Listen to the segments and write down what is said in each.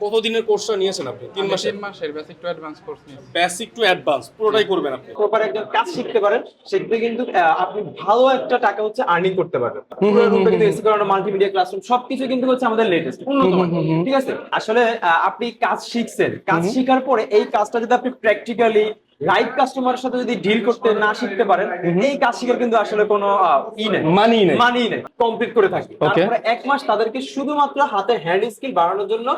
কত দিনের কোর্সটা নিয়েছেন আপনি? তিন মাসের? তিন মাসের বেসিক টু অ্যাডভান্স কোর্স নিয়েছি। বেসিক টু অ্যাডভান্স পুরোটাই করবেন আপনি? প্রপার একজন কাজ শিখতে পারেন সেক্ষেত্রে কিন্তু আহ, আপনি ভালো একটা টাকা হচ্ছে আর্নিং করতে পারবেন। পুরো রুমটা কিন্তু এসি করানো মাল্টিমিডিয়া ক্লাসরুম সবকিছু কিন্তু হচ্ছে আমাদের লেটেস্ট উন্নত ঠিক আছে? আসলে আহ, আপনি কাজ শিখছেন কাজ শিখার পরে এই কাজটা যদি আপনি প্র্যাকটিক্যালি লাইভ কাস্টমারের সাথে যদি ডিল করতে না শিখতে পারেন এই কাজ শিখার কিন্তু আসলে কোনো ই নেই। মানি নেই। মানি নেই। কমপ্লিট করে থাকি। তারপরে এক মাস তাদেরকে শুধুমাত্র হাতে হ্যান্ড স্কিল বাড়ানোর জন্য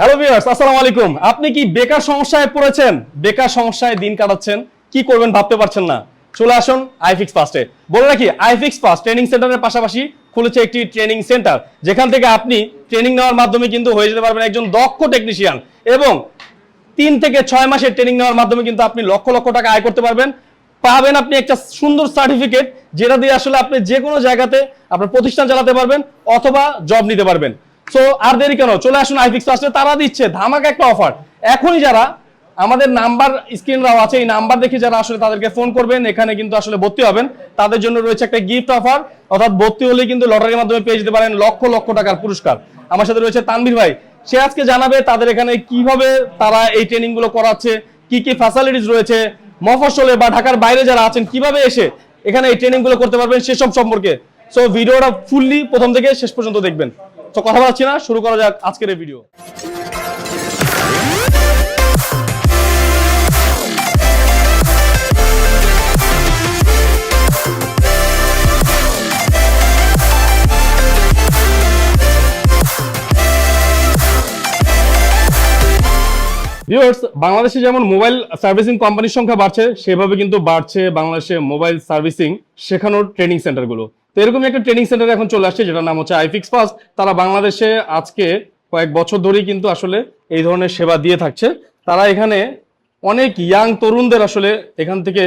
হ্যালো ভিউয়ার্স আসসালামু আলাইকুম। আপনি কি বেকার সমস্যায় পড়েছেন? বেকার সমস্যায় দিন কাটাচ্ছেন? কি করবেন ভাবতে পারছেন না? চলে আসুন আইফিক্স ফাস্টে বলে রাখি আইফিক্স ফাস্ট ট্রেনিং সেন্টারের পাশাপাশি খুলেছে একটি ট্রেনিং সেন্টার যেখান থেকে আপনি ট্রেনিং নেওয়ার মাধ্যমে কিন্তু হয়ে যেতে পারবেন একজন দক্ষ টেকনিশিয়ান এবং তিন থেকে ছয় মাসের ট্রেনিং নেওয়ার মাধ্যমে কিন্তু আপনি লক্ষ লক্ষ টাকা আয় করতে পারবেন। পাবেন আপনি একটা সুন্দর সার্টিফিকেট যেটা দিয়ে আসলে আপনি যে কোনো জায়গাতে আপনার প্রতিষ্ঠান চালাতে পারবেন অথবা জব নিতে পারবেন। সো আর দেরি কেন? চলে আসুন আইফিক্স ফাস্টে তারা দিচ্ছে, ধামাকা একটা অফার এখনই যারা আমাদের নাম্বার স্ক্রিন দেওয়া আছে, এই নাম্বার দেখে যারা আসলে তাদেরকে ফোন করবেন, এখানে কিন্তু আসলে ভর্তি হবেন। তাদের জন্য রয়েছে একটা গিফট অফার অর্থাৎ ভর্তি হলে কিন্তু লটারির মাধ্যমে পেয়ে যেতে পারেন লক্ষ লক্ষ টাকার পুরস্কার। আমার সাথে রয়েছে তানভীর ভাই। সে আজকে জানাবে তাদের এখানে কীভাবে তারা এই ট্রেনিংগুলো করাচ্ছে, কি কি ফ্যাসিলিটিস রয়েছে, মফস্বলে বা ঢাকার বাইরে যারা আছেন, কীভাবে এসে এখানে এই ট্রেনিংগুলো করতে পারবেন সেসব সম্পর্কে। সো ভিডিওটা ফুললি প্রথম থেকে শেষ পর্যন্ত দেখবেন। তো কথা বলাচ্ছি না, শুরু করা যাক আজকের এই ভিডিও বাংলাদেশে যেমন মোবাইল সার্ভিসিং কোম্পানির সংখ্যা বাড়ছে, সেভাবে কিন্তু বাড়ছে বাংলাদেশে মোবাইল সার্ভিসিং শেখানোর ট্রেনিং সেন্টারগুলো। তো এরকমই একটা ট্রেনিং সেন্টার এখন চলে আসছে, যেটার নাম হচ্ছে আইফিক্স পাস তারা বাংলাদেশে আজকে কয়েক বছর ধরেই কিন্তু আসলে এই ধরনের সেবা দিয়ে থাকছে। তারা এখানে অনেক ইয়াং তরুণদের আসলে এখান থেকে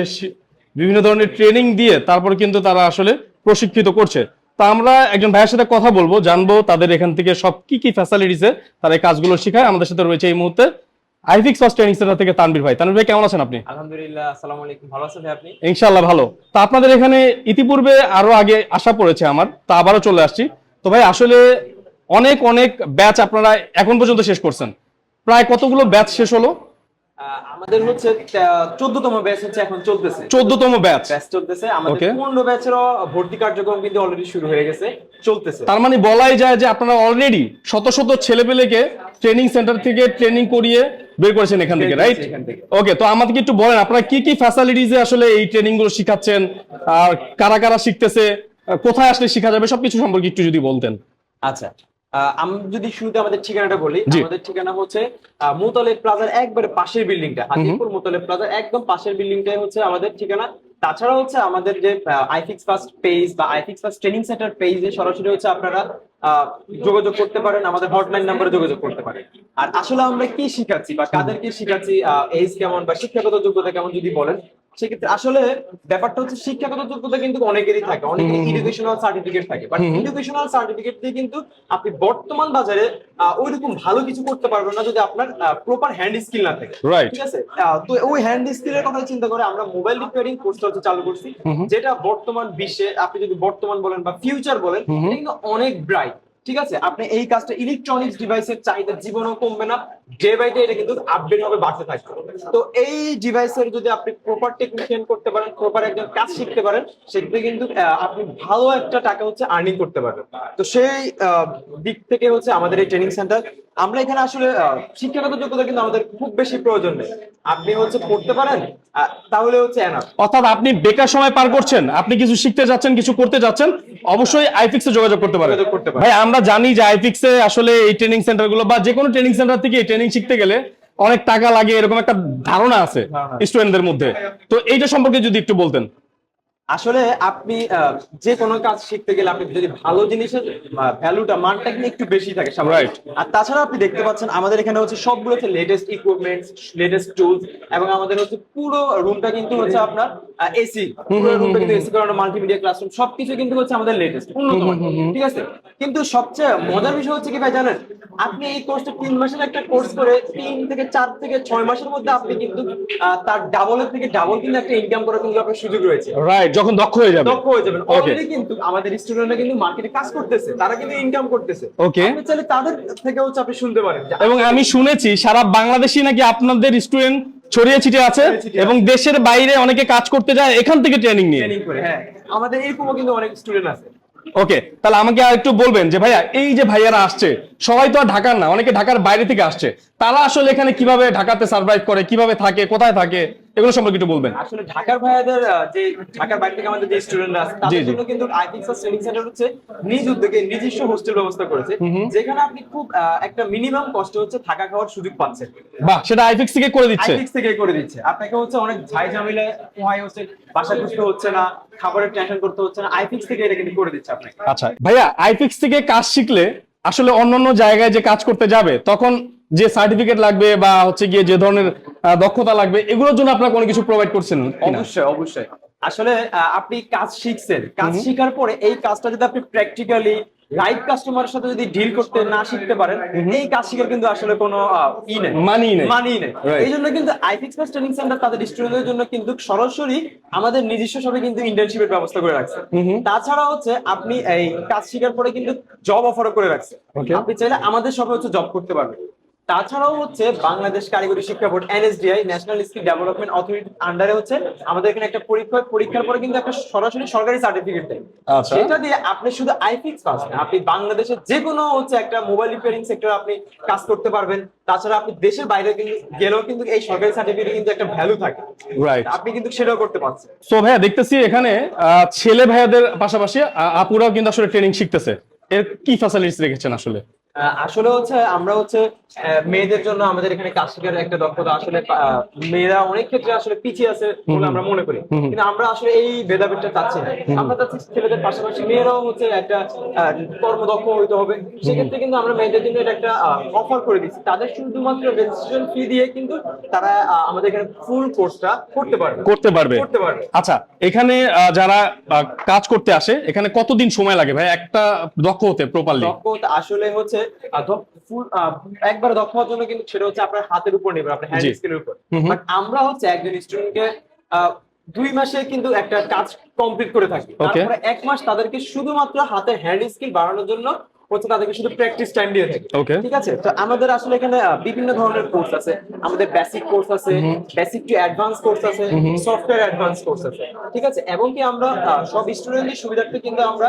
বিভিন্ন ধরনের ট্রেনিং দিয়ে তারপর কিন্তু তারা আসলে প্রশিক্ষিত করছে। তা আমরা একজন ভাইয়ের সাথে কথা বলব, জানব তাদের এখান থেকে সব কি কি ফ্যাসিলিটিসে তারা এই কাজগুলো শেখায়। আমাদের সাথে রয়েছে এই মুহূর্তে আইফিক্স ফার্স্ট ট্রেনিং সেন্টার থেকে ভাই। ভাই কেমন আছেন আপনি? আলহামদুলিল্লাহ আসসালামু আলাইকুম। ভালো আছেন আপনি? ইনশাআল্লাহ ভালো। তা আপনাদের এখানে ইতিপূর্বে আরও আগে আসা পড়েছে আমার তা আবারও চলে আসছি। তো ভাই আসলে অনেক অনেক ব্যাচ আপনারা এখন পর্যন্ত শেষ করছেন। প্রায় কতগুলো ব্যাচ শেষ হলো? আমাদের হচ্ছে চোদ্দতম ব্যাচ হচ্ছে এখন চলতেছে। চোদ্দতম ব্যাচ ব্যাচ চলতেছে। আমাদের. পূর্ণ ব্যাচেরও ভর্তি কার্যক্রম কিন্তু অলরেডি শুরু হয়ে গেছে চলতেছে। তার মানে বলাই যায় যে আপনারা অলরেডি শত শত ছেলেপেলেকে ট্রেনিং সেন্টার থেকে ট্রেনিং করিয়ে বের করেছেন এখান থেকে রাইট। ওকে তো আমাদেরকে একটু বলেন আপনারা কি কি ফ্যাসিলিটিসে আসলে এই ট্রেনিংগুলো শিখাচ্ছেন? আর কারা কারা শিখতেছে? কোথায় আসলে শেখা যাবে? সবকিছু সম্পর্কে একটু যদি বলতেন। আচ্ছা আমি যদি শুরুতে আমাদের ঠিকানাটা বলি আমাদের ঠিকানা হচ্ছে মুতালেব প্লাজার একবারে পাশের বিল্ডিংটা হাতিপুর মুতালেব প্লাজার একদম পাশের বিল্ডিংটাই হচ্ছে আমাদের ঠিকানা। তাছাড়া হচ্ছে আমাদের যে আইফিক্স ফার্স্ট পেজ বা আইফিক্স ফার্স্ট ট্রেনিং সেন্টার পেজে সরাসরি হচ্ছে আপনারা আহ, যোগাযোগ করতে পারেন আমাদের হটলাইন নাম্বারে যোগাযোগ করতে পারেন। আর আসলে আমরা কি শিখাচ্ছি বা কাদেরকে শিখাচ্ছি এজ কেমন বা শিক্ষাগত যোগ্যতা কেমন যদি বলেন সেক্ষেত্রে আসলে ব্যাপারটা হচ্ছে শিক্ষাগত যোগ্যতা কিন্তু অনেকেরই থাকে। অনেকের এডুকেশনাল সার্টিফিকেট থাকে। বাট এডুকেশনাল সার্টিফিকেট দিয়ে কিন্তু আপনি বর্তমান বাজারে ওইরকম ভালো কিছু করতে পারবেন না যদি আপনার প্রপার হ্যান্ড স্কিল না থাকে। ঠিক আছে? তো ওই হ্যান্ড স্কিলের কথা চিন্তা করে আমরা মোবাইল রিপেয়ারিং কোর্সটা হচ্ছে চালু করছি। যেটা বর্তমান বিশ্বে আপনি যদি বর্তমান বলেন বা ফিউচার বলেন কিন্তু অনেক ব্রাইট ঠিক আছে? আপনি এই কাজটা ইলেকট্রনিক্স ডিভাইসের চাহিদা জীবনও কমবে না। ডে বাই ডে এটা কিন্তু আপডেট হবে বাড়তে থাকবে। তো এই ডিভাইসের যদি আপনি প্রপার টেকনিশিয়ান করতে পারেন প্রপার একজন কাজ শিখতে পারেন সেক্ষেত্রে কিন্তু আপনি ভালো একটা টাকা হচ্ছে আর্নিং করতে পারবেন। তো সেই দিক থেকে হচ্ছে আমাদের এই ট্রেনিং সেন্টার আমরা এখানে আসলে শিক্ষাগত যোগ্যতা কিন্তু আমাদের খুব বেশি প্রয়োজন নেই। আপনি হচ্ছে পড়তে পারেন তাহলে হচ্ছে অর্থাৎ আপনি বেকার সময় পার করছেন আপনি কিছু শিখতে যাচ্ছেন কিছু করতে যাচ্ছেন অবশ্যই আইফিক্সে যোগাযোগ করতে পারেন। যোগাযোগ করতে পারেন। ভাই আমরা জানি যে আইপিক্সে আসলে এই ট্রেনিং সেন্টারগুলো বা যে কোনো ট্রেনিং সেন্টার থেকে এই ট্রেনিং শিখতে গেলে অনেক টাকা লাগে এরকম একটা ধারণা আছে। স্টুডেন্টদের মধ্যে তো এইটা সম্পর্কে যদি একটু বলতেন আসলে আপনি যে কোনো কাজ শিখতে গেলে আপনি যদি ভালো জিনিসের ভ্যালুটা মানটা কিন্তু একটু বেশি থাকে স্বাভাবিক। আর তাছাড়া আপনি দেখতে পাচ্ছেন আমাদের এখানে হচ্ছে সবগুলো হচ্ছে লেটেস্ট ইকুইপমেন্টস লেটেস্ট টুলস এবং আমাদের হচ্ছে পুরো রুমটা কিন্তু হচ্ছে আপনার এসি পুরো রুমটা কিন্তু এসি করানো মাল্টিমিডিয়া ক্লাসরুম সবকিছু কিন্তু হচ্ছে আমাদের লেটেস্ট উন্নত ঠিক আছে? কিন্তু সবচেয়ে মজার বিষয় হচ্ছে কি ভাই জানেন? আপনি এই কোর্সটা তিন মাসের একটা কোর্স করে তিন থেকে চার থেকে ছয় মাসের মধ্যে আপনি কিন্তু তার ডাবলের থেকে ডাবল কিন্তু একটা ইনকাম করার কিন্তু আপনার সুযোগ রয়েছে। রাইট যখন দক্ষ হয়ে যাবে। দক্ষ হয়ে যাবেন. অলরেডি কিন্তু আমাদের স্টুডেন্টরা কিন্তু মার্কেটে কাজ করতেছে তারা কিন্তু ইনকাম করতেছে. আপনি চাইলে তাদের থেকে হচ্ছে আপনি শুনতে পারেন। এবং আমি শুনেছি সারা বাংলাদেশে নাকি আপনাদের স্টুডেন্ট ছড়িয়ে ছিটে আছে এবং দেশের বাইরে অনেকে কাজ করতে যায় এখান থেকে ট্রেনিং নিয়ে। ট্রেনিং করে হ্যাঁ। আমাদের এরকমও কিন্তু অনেক স্টুডেন্ট আছে। ওকে তাহলে আমাকে আর একটু বলবেন যে ভাইয়া এই যে ভাইয়ারা আসছে সবাই তো আর ঢাকার না অনেকে ঢাকার বাইরে থেকে আসছে। তারা আসলে এখানে কীভাবে ঢাকাতে সার্ভাইভ করে কীভাবে থাকে কোথায় থাকে? এগুলো সম্পর্কে একটু বলবেন। আসলে ঢাকার ভাইয়াদের যে ঢাকার বাইরে থেকে আমাদের যে স্টুডেন্টরা আছে তাদের জন্য কিন্তু আইফিক্স ট্রেনিং সেন্টার হচ্ছে নিজ উদ্যোগে নিজস্ব হোস্টেল ব্যবস্থা করেছে যেখানে আপনি খুব একটা মিনিমাম কষ্ট হচ্ছে থাকা খাওয়ার সুযোগ পাচ্ছেন। বাহ সেটা আইফিক্স থেকে করে দিচ্ছে। আইফিক্স থেকে করে দিচ্ছে। আপনাকে হচ্ছে অনেক ঝাই ঝামেলা পোহাই হচ্ছে বাসা খুঁজতে হচ্ছে না খাবারের টেনশন করতে হচ্ছে না আইফিক্স থেকে এটা কিন্তু করে দিচ্ছে আপনাকে। আচ্ছা ভাইয়া আইফিক্স থেকে কাজ শিখলে আসলে অন্যান্য জায়গায় যে কাজ করতে যাবে তখন যে সার্টিফিকেট লাগবে বা হচ্ছে গিয়ে যে ধরনের দক্ষতা লাগবে এগুলোর জন্য আপনারা কোনো কিছু প্রোভাইড করছেন অবশ্যই অবশ্যই। আসলে আপনি কাজ শিখছেন। কাজ শিখার পরে এই কাজটা যদি আপনি প্র্যাকটিক্যালি লাইভ কাস্টমারের সাথে যদি ডিল করতে না শিখতে পারেন এই কাজ শিখার কিন্তু আসলে কোনো ই নেই। মানি নেই। মানি নেই। এই জন্য কিন্তু আইফিক্স প্লাস ট্রেনিং সেন্টার তাদের স্টুডেন্টদের জন্য কিন্তু সরাসরি আমাদের নিজস্ব সবে কিন্তু ইন্টার্নশিপের ব্যবস্থা করে রাখছে। তাছাড়া হচ্ছে আপনি এই কাজ শিখার পরে কিন্তু জব অফারও করে রাখছে। আপনি চাইলে আমাদের সবে হচ্ছে জব করতে পারবেন। তাছাড়াও হচ্ছে বাংলাদেশ কারিগরি শিক্ষা board NSDI National Skill Development অথরিটির আন্ডারে হচ্ছে আমাদের এখানে একটা পরীক্ষা পরীক্ষার পরে কিন্তু একটা সরাসরি সরকারি সার্টিফিকেট দেয়। আচ্ছা। সেটা দিয়ে আপনি শুধু আইফিক্স পাস না আপনি বাংলাদেশের যে কোনো হচ্ছে একটা মোবাইল রিপেয়ারিং সেক্টর আপনি কাজ করতে পারবেন। তাছাড়া আপনি দেশের বাইরে কিন্তু গেলেও কিন্তু এই সরকারি সার্টিফিকেট কিন্তু একটা ভ্যালু থাকে। রাইট আপনি কিন্তু সেটাও করতে পারছেন। সো ভাইয়া দেখতেছি এখানে ছেলে ভাইয়াদের পাশাপাশি আপুরাও কিন্তু আসলে ট্রেনিং শিখতেছে। এর কি ফ্যাসিলিটিস রেখেছেন আসলে? আসলে হচ্ছে আমরা হচ্ছে মেয়েদের জন্য আমাদের এখানে কাজ শেখার একটা দক্ষতা আসলে মেয়েরা অনেক ক্ষেত্রে আসলে পিছিয়ে আছে বলে আমরা মনে করি। কিন্তু আমরা আসলে এই ভেদাভেদটা চাচ্ছি না। আমরা চাচ্ছি ছেলেদের পাশাপাশি মেয়েরাও হচ্ছে একটা কর্মদক্ষ হইতে হবে। সেক্ষেত্রে কিন্তু আমরা মেয়েদের জন্য এটা একটা অফার করে দিচ্ছি। তাদের শুধুমাত্র রেজিস্ট্রেশন ফি দিয়ে কিন্তু তারা আমাদের এখানে ফুল কোর্সটা করতে পারবে। করতে পারবে। করতে পারবে। আচ্ছা এখানে যারা কাজ করতে আসে এখানে কতদিন সময় লাগে ভাই? একটা দক্ষ হতে প্রপারলি দক্ষতা আসলে হচ্ছে আহ, একবার দক্ষ হওয়ার জন্য কিন্তু সেটা হচ্ছে আপনার হাতের উপর নির্ভর আপনার হ্যান্ড। স্কিলের উপর। বাট আমরা হচ্ছে একজন স্টুডেন্টকে দুই মাসে কিন্তু একটা কাজ কমপ্লিট করে থাকি তারপরে এক মাস তাদেরকে শুধুমাত্র হাতে হ্যান্ড স্কিল বাড়ানোর জন্য হচ্ছে তাদেরকে শুধু প্র্যাকটিস টাইম দিয়ে থাকি। ঠিক আছে? তো আমাদের আসলে এখানে বিভিন্ন ধরনের কোর্স আছে। আমাদের বেসিক কোর্স আছে বেসিক টু অ্যাডভান্স কোর্স আছে সফটওয়্যার অ্যাডভান্স কোর্স আছে। ঠিক আছে? এবং কি আমরা সব স্টুডেন্টদের সুবিধার্থে কিন্তু আমরা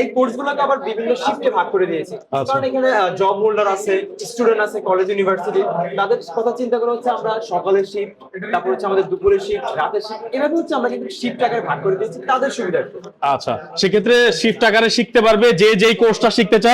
এই কোর্সগুলোকে আবার বিভিন্ন শিফটে ভাগ করে দিয়েছি। আচ্ছা। কারণ এখানে জব হোল্ডার আছে স্টুডেন্ট আছে কলেজ ইউনিভার্সিটি তাদের কথা চিন্তা করে হচ্ছে আমরা সকালের শিফট তারপর হচ্ছে আমাদের দুপুরের শিফট রাতের শিফট এভাবে হচ্ছে আমরা কিন্তু শিফট আকারে ভাগ করে দিয়েছি তাদের সুবিধার্থে। আচ্ছা। সেক্ষেত্রে শিফট আকারে শিখতে পারবে যে যেই কোর্সটা শিখতে চায়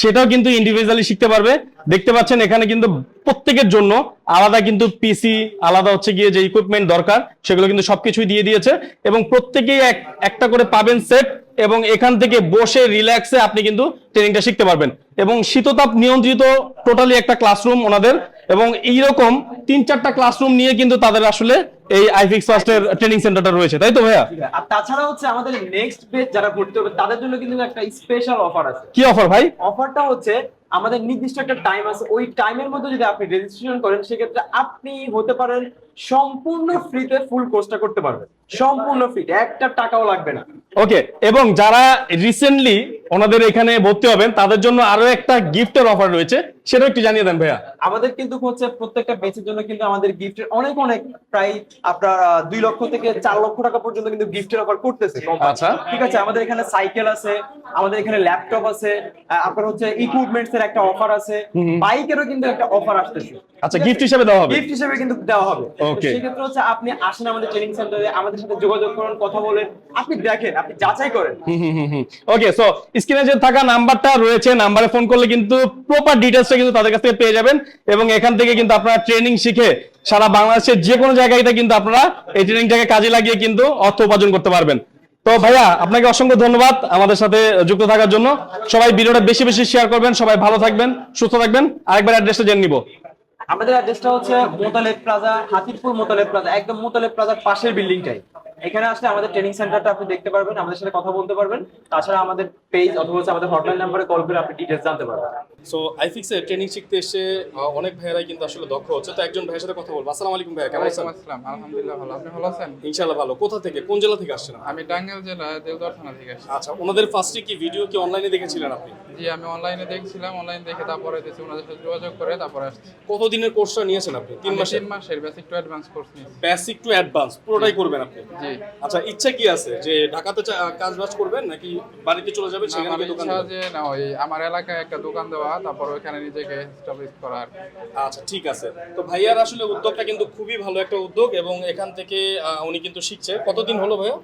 সেটাও কিন্তু ইন্ডিভিজুয়ালি শিখতে পারবে। দেখতে পাচ্ছেন এখানে কিন্তু প্রত্যেকের জন্য আলাদা কিন্তু পিসি আলাদা হচ্ছে গিয়ে যে ইকুইপমেন্ট দরকার সেগুলো কিন্তু সবকিছুই দিয়ে দিয়েছে। এবং প্রত্যেকেই এক একটা করে পাবেন সেট এবং এখান থেকে বসে রিল্যাক্সে আপনি কিন্তু ট্রেনিংটা শিখতে পারবেন। এবং শীততাপ নিয়ন্ত্রিত টোটালি একটা ক্লাসরুম ওনাদের। এবং এইরকম তিন চারটা ক্লাসরুম নিয়ে কিন্তু তাদের আসলে এই আইফিক্স ফার্স্টের ট্রেনিং সেন্টারটা রয়েছে। তাই তো ভাইয়া? আর তাছাড়া হচ্ছে আমাদের নেক্সট বেচ যারা ভর্তি হবে তাদের জন্য কিন্তু একটা স্পেশাল অফার আছে। কি অফার ভাই? অফারটা হচ্ছে, আমাদের নির্দিষ্ট একটা টাইম আছে। ওই টাইমের মধ্যে যদি আপনি রেজিস্ট্রেশন করেন, সেক্ষেত্রে আপনি হতে পারেন সম্পূর্ণ ফ্রিতে ফুল কোর্সটা করতে পারবেন সম্পূর্ণ ফ্রি একটা টাকাও লাগবে না। ওকে এবং যারা রিসেন্টলি ওনাদের এখানে ভর্তি হবেন তাদের জন্য আরও একটা গিফটের অফার রয়েছে সেটা একটু জানিয়ে দেন ভাইয়া। আমাদের কিন্তু হচ্ছে প্রত্যেকটা বেচের জন্য কিন্তু আমাদের গিফটের অনেক অনেক প্রায় আপনার দুই লক্ষ থেকে চার লক্ষ টাকা পর্যন্ত কিন্তু গিফটের অফার করতেছে। আচ্ছা। ঠিক আছে আমাদের এখানে সাইকেল আছে আমাদের এখানে ল্যাপটপ আছে আপনার হচ্ছে ইকুইপমেন্টস এর একটা অফার আছে বাইকেরও কিন্তু একটা অফার আসতেছে। আচ্ছা গিফট হিসেবে দেওয়া হবে। গিফট হিসেবে কিন্তু দেওয়া হবে। সেক্ষেত্রে হচ্ছে আপনি আসেন আমাদের ট্রেনিং সেন্টারে আমাদের সাথে যোগাযোগ করুন কথা বলেন। আপনি দেখেন আপনি যাচাই করেন। ওকে সো স্ক্রিনে যে থাকা নাম্বারটা রয়েছে নাম্বারে ফোন করলে কিন্তু প্রপার কিন্তু তাদের কাছ থেকে পেয়ে যাবেন এবং এখান থেকে কিন্তু আপনারা ট্রেনিং শিখে সারা বাংলাদেশের যে কোনো জায়গায় কিন্তু আপনারা এই ট্রেনিংটাকে কাজে লাগিয়ে কিন্তু অর্থ উপার্জন করতে পারবেন। তো ভাইয়া আপনাকে অসংখ্য ধন্যবাদ আমাদের সাথে যুক্ত থাকার জন্য। সবাই ভিডিওটা বেশি বেশি শেয়ার করবেন সবাই ভালো থাকবেন সুস্থ থাকবেন। আরেকবার অ্যাড্রেসটা জেনে নিব। আমাদের অ্যাড্রেসটা হচ্ছে মোতালেব প্লাজা হাতিরপুর মোতালেব প্লাজা একদম মোতালেব প্লাজার পাশের বিল্ডিংটাই এখানে আসলে আমাদের ট্রেনিং সেন্টারটা আপনি দেখতে পারবেন আমাদের সাথে কথা বলতে পারবেন। তাছাড়া আমাদের পেজ অথবা আমাদের হটলাইন নাম্বারে কল করে আপনি ডিটেলস জানতে পারবেন। সো আইফিক্সে ট্রেনিং শিখতে এসে অনেক ভাইয়েরাই কিন্তু আসলে দক্ষ হচ্ছে। তো একজন ভাইয়ের সাথে কথা বলব। আসসালামু আলাইকুম ভাইয়া কেমন আছেন? আসসালাম আলহামদুলিল্লাহ ভালো। আপনি ভালো আছেন? ইনশাআল্লাহ ভালো। কোথা থেকে? কোন জেলা থেকে আসছেন আমি টাঙ্গাইল জেলা দেওদার থানা থেকে আসছি। আচ্ছা ওনাদের ফার্স্টে কি ভিডিও কি অনলাইনে দেখেছিলেন আপনি? জি আমি অনলাইনে দেখছিলাম। অনলাইন দেখে তারপরে দেখছি ওনাদের সাথে যোগাযোগ করে তারপরে আসছি। কতদিনের কোর্সটা নিয়েছেন আপনি? তিন মাসের? তিন মাসের বেসিক টু অ্যাডভান্স কোর্স নিয়েছি। বেসিক টু অ্যাডভান্স পুরোটাই করবেন আপনি? জি আচ্ছা ইচ্ছা কি আছে? যে ঢাকাতে কাজ বাজ করবেন নাকি বাড়িতে চলে যাবেন সেখানে দোকান ইচ্ছা যে না ওই আমার এলাকায় একটা দোকান দেওয়া তারপর ওইখানে নিজেকে এস্টাবলিশ করা আর আচ্ছা ঠিক আছে। তো ভাইয়ার আসলে উদ্যোগটা কিন্তু খুবই ভালো একটা উদ্যোগ এবং এখান থেকে উনি কিন্তু শিখছে। কতদিন হলো ভাইয়া?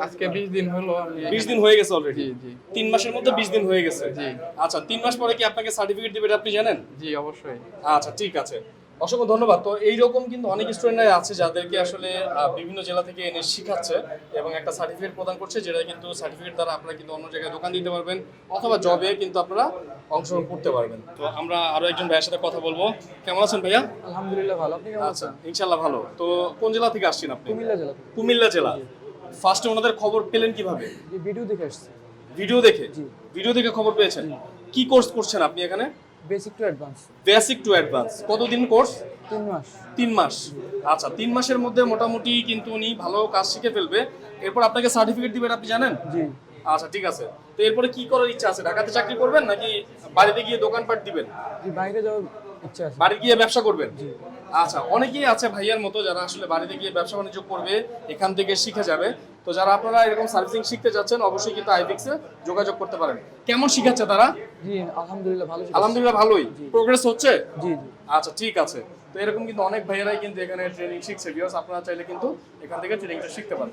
আজকে বিশ দিন হলো আমি বিশ এখানে- দিন হয়ে গেছে অলরেডি জি জি। তিন মাসের মধ্যে বিশ দিন হয়ে গেছে? জি। আচ্ছা তিন মাস পরে কি আপনাকে সার্টিফিকেট দিবে এটা আপনি জানেন? জি অবশ্যই। আচ্ছা ঠিক আছে। অসংখ্য ধন্যবাদ। তো এইরকম কিন্তু অনেক স্টুডেন্টরা আছে যাদেরকে আসলে বিভিন্ন জেলা থেকে এনে শিখাচ্ছে এবং একটা সার্টিফিকেট প্রদান করছে যেটা কিন্তু সার্টিফিকেট দ্বারা আপনারা কিন্তু অন্য জায়গায় দোকান দিতে পারবেন অথবা জবে কিন্তু আপনারা অংশগ্রহণ করতে পারবেন। তো আমরা আরও একজন ভাইয়ের সাথে কথা বলব। কেমন আছেন ভাইয়া? আলহামদুলিল্লাহ ভালো। আপনি কেমন আচ্ছা ইনশাল্লাহ ভালো। তো কোন জেলা থেকে আসছেন আপনি? কুমিল্লা জেলা কুমিল্লা জেলা। ফার্স্টে ওনাদের খবর পেলেন কীভাবে? ভিডিও দেখে আসছি। ভিডিও দেখে? ভিডিও দেখে খবর পেয়েছেন? কি কোর্স করছেন আপনি এখানে? Basic to advance basic to advance কতদিন কোর্স তিন মাস। তিন মাস। আচ্ছা তিন মাসের মধ্যে মোটামুটি কিন্তু উনি ভালো কাজ শিখে ফেলবে। এরপর আপনাকে সার্টিফিকেট দিবেন আপনি জানেন? জি। আচ্ছা ঠিক আছে। তো এরপরে কি করার ইচ্ছা আছে? ঢাকাতে চাকরি করবেন নাকি বাড়িতে গিয়ে দোকানপাট দিবেন? জি বাইরে যাওয়ার ইচ্ছা আছে। বাড়ি গিয়ে ব্যবসা করবেন? আচ্ছা অনেকেই আছে ভাইয়ার মতো যারা আসলে বাড়িতে গিয়ে ব্যবসা বাণিজ্য করবে এখান থেকে শিখে যাবে। তো যারা আপনারা এরকম সার্ভিসিং শিখতে যাচ্ছেন অবশ্যই কিন্তু আইফিক্সে যোগাযোগ করতে পারেন। কেমন শিখাচ্ছে তারা? জি আলহামদুলিল্লাহ ভালো আলহামদুলিল্লাহ ভালোই। প্রোগ্রেস হচ্ছে? জি জি। আচ্ছা ঠিক আছে। তো এরকম কিন্তু অনেক ভাইয়েরাই কিন্তু এখানে ট্রেনিং শিখছে বিকজ আপনারা চাইলে কিন্তু এখান থেকে ট্রেনিংটা শিখতে পারবেন।